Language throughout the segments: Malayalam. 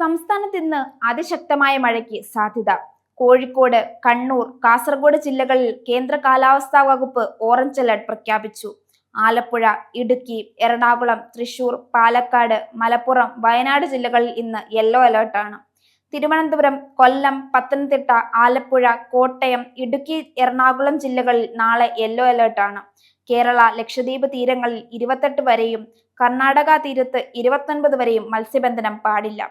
സംസ്ഥാനത്ത് ഇന്ന് അതിശക്തമായ മഴയ്ക്ക് സാധ്യത. കോഴിക്കോട് കണ്ണൂർ കാസർഗോഡ് ജില്ലകളിൽ കേന്ദ്ര കാലാവസ്ഥാ വകുപ്പ് ഓറഞ്ച് അലർട്ട് പ്രഖ്യാപിച്ചു. ആലപ്പുഴ ഇടുക്കി എറണാകുളം തൃശൂർ പാലക്കാട് മലപ്പുറം വയനാട് ജില്ലകളിൽ ഇന്ന് യെല്ലോ അലർട്ടാണ്. തിരുവനന്തപുരം കൊല്ലം പത്തനംതിട്ട ആലപ്പുഴ കോട്ടയം ഇടുക്കി എറണാകുളം ജില്ലകളിൽ നാളെ യെല്ലോ അലർട്ടാണ്. കേരള ലക്ഷദ്വീപ് തീരങ്ങളിൽ ഇരുപത്തെട്ട് വരെയും കർണാടക തീരത്ത് ഇരുപത്തൊൻപത് വരെയും മത്സ്യബന്ധനം പാടില്ല.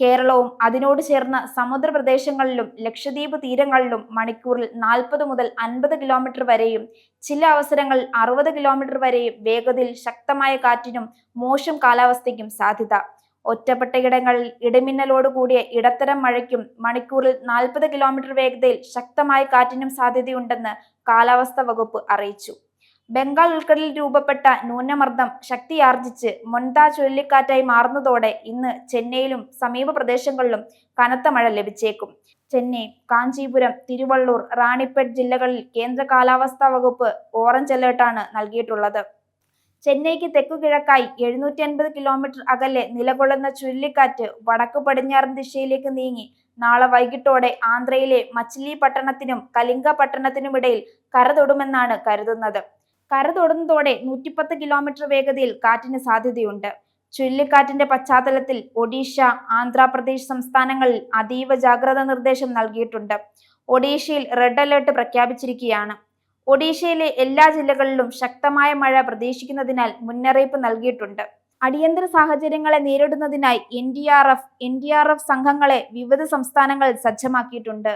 കേരളവും അതിനോട് ചേർന്ന സമുദ്രപ്രദേശങ്ങളിലും ലക്ഷദ്വീപ് തീരങ്ങളിലും മണിക്കൂറിൽ നാൽപ്പത് മുതൽ അൻപത് കിലോമീറ്റർ വരെയും ചില അവസരങ്ങളിൽ അറുപത് കിലോമീറ്റർ വരെയും വേഗതയിൽ ശക്തമായ കാറ്റിനും മോശം കാലാവസ്ഥയ്ക്കും സാധ്യത. ഒറ്റപ്പെട്ടയിടങ്ങളിൽ ഇടിമിന്നലോട് കൂടിയ ഇടത്തരം മഴയ്ക്കും മണിക്കൂറിൽ നാൽപ്പത് കിലോമീറ്റർ വേഗതയിൽ ശക്തമായ കാറ്റിനും സാധ്യതയുണ്ടെന്ന് കാലാവസ്ഥാ വകുപ്പ് അറിയിച്ചു. ബംഗാൾ ഉൾക്കടലിൽ രൂപപ്പെട്ട ന്യൂനമർദ്ദം ശക്തിയാർജിച്ച് മൊൻത ചുഴലിക്കാറ്റായി മാറുന്നതോടെ ഇന്ന് ചെന്നൈയിലും സമീപ പ്രദേശങ്ങളിലും കനത്ത മഴ ലഭിച്ചേക്കും. ചെന്നൈ കാഞ്ചീപുരം തിരുവള്ളൂർ റാണിപ്പേട്ട് ജില്ലകളിൽ കേന്ദ്ര കാലാവസ്ഥാ വകുപ്പ് ഓറഞ്ച് അലേർട്ടാണ് നൽകിയിട്ടുള്ളത്. ചെന്നൈക്ക് തെക്കുകിഴക്കായി എഴുന്നൂറ്റി അൻപത് കിലോമീറ്റർ അകലെ നിലകൊള്ളുന്ന ചുഴലിക്കാറ്റ് വടക്കു പടിഞ്ഞാറൻ ദിശയിലേക്ക് നീങ്ങി നാളെ വൈകിട്ടോടെ ആന്ധ്രയിലെ മച്ചിലി പട്ടണത്തിനും കലിംഗ പട്ടണത്തിനുമിടയിൽ കരതൊടുമെന്നാണ് കരുതുന്നത്. കര തൊടുന്നതോടെ നൂറ്റിപ്പത്ത് കിലോമീറ്റർ വേഗതയിൽ കാറ്റിന് സാധ്യതയുണ്ട്. ചുഴലിക്കാറ്റിന്റെ പശ്ചാത്തലത്തിൽ ഒഡീഷ ആന്ധ്രാപ്രദേശ് സംസ്ഥാനങ്ങളിൽ അതീവ ജാഗ്രതാ നിർദ്ദേശം നൽകിയിട്ടുണ്ട്. ഒഡീഷയിൽ റെഡ് അലേർട്ട് പ്രഖ്യാപിച്ചിരിക്കുകയാണ്. ഒഡീഷയിലെ എല്ലാ ജില്ലകളിലും ശക്തമായ മഴ പ്രതീക്ഷിക്കുന്നതിനാൽ മുന്നറിയിപ്പ് നൽകിയിട്ടുണ്ട്. അടിയന്തര സാഹചര്യങ്ങളെ നേരിടുന്നതിനായി N D R F N D R F സംഘങ്ങളെ വിവിധ സംസ്ഥാനങ്ങളിൽ സജ്ജമാക്കിയിട്ടുണ്ട്.